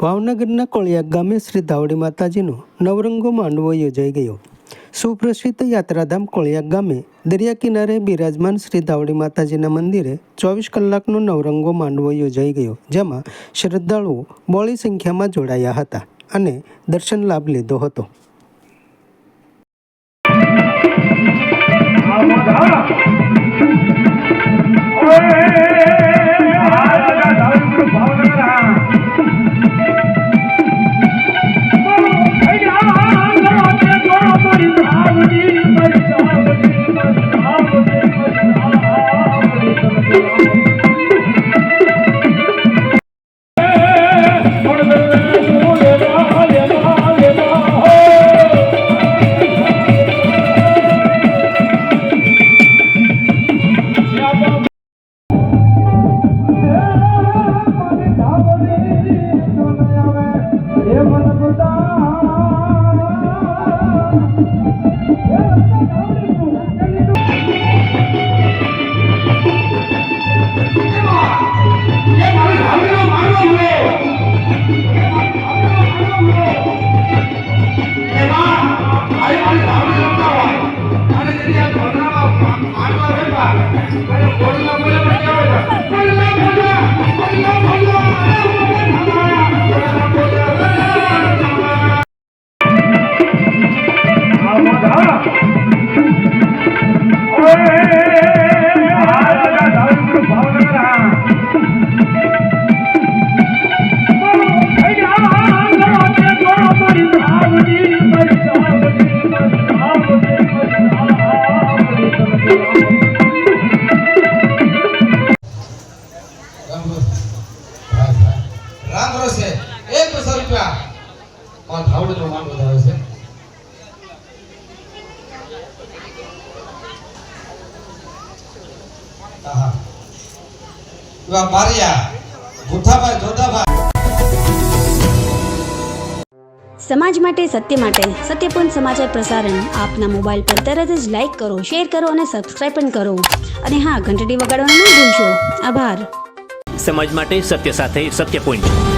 ભાવનગરના કોળિયા ગામે શ્રી ધાવડી માતાજીનો નવરંગો માંડવો યોજાઈ ગયો. સુપ્રસિદ્ધ યાત્રાધામ કોળિયા ગામે દરિયા કિનારે બિરાજમાન શ્રી ધાવડી માતાજીના મંદિરે ચોવીસ કલાકનો નવરંગો માંડવો યોજાઈ ગયો, જેમાં શ્રદ્ધાળુઓ બોળી સંખ્યામાં જોડાયા હતા અને દર્શન લાભ લીધો હતો. Hey! મારો ધાવડો માન વધારે છે. એવા બારિયા ગુઠાભાઈ જોધાભાઈ સમાજ માટે સત્ય માટે સત્યપૂર્ણ સમાચાર પ્રસારણ આપના મોબાઈલ પર તરત જ લાઈક કરો શેર કરો અને સબસ્ક્રાઈબ પણ કરો. અને હા ઘંટડી વગાડવાનું ન ભૂલશો. આભાર. સમાજ માટે સત્ય સાથે સત્ય પોઈન્ટ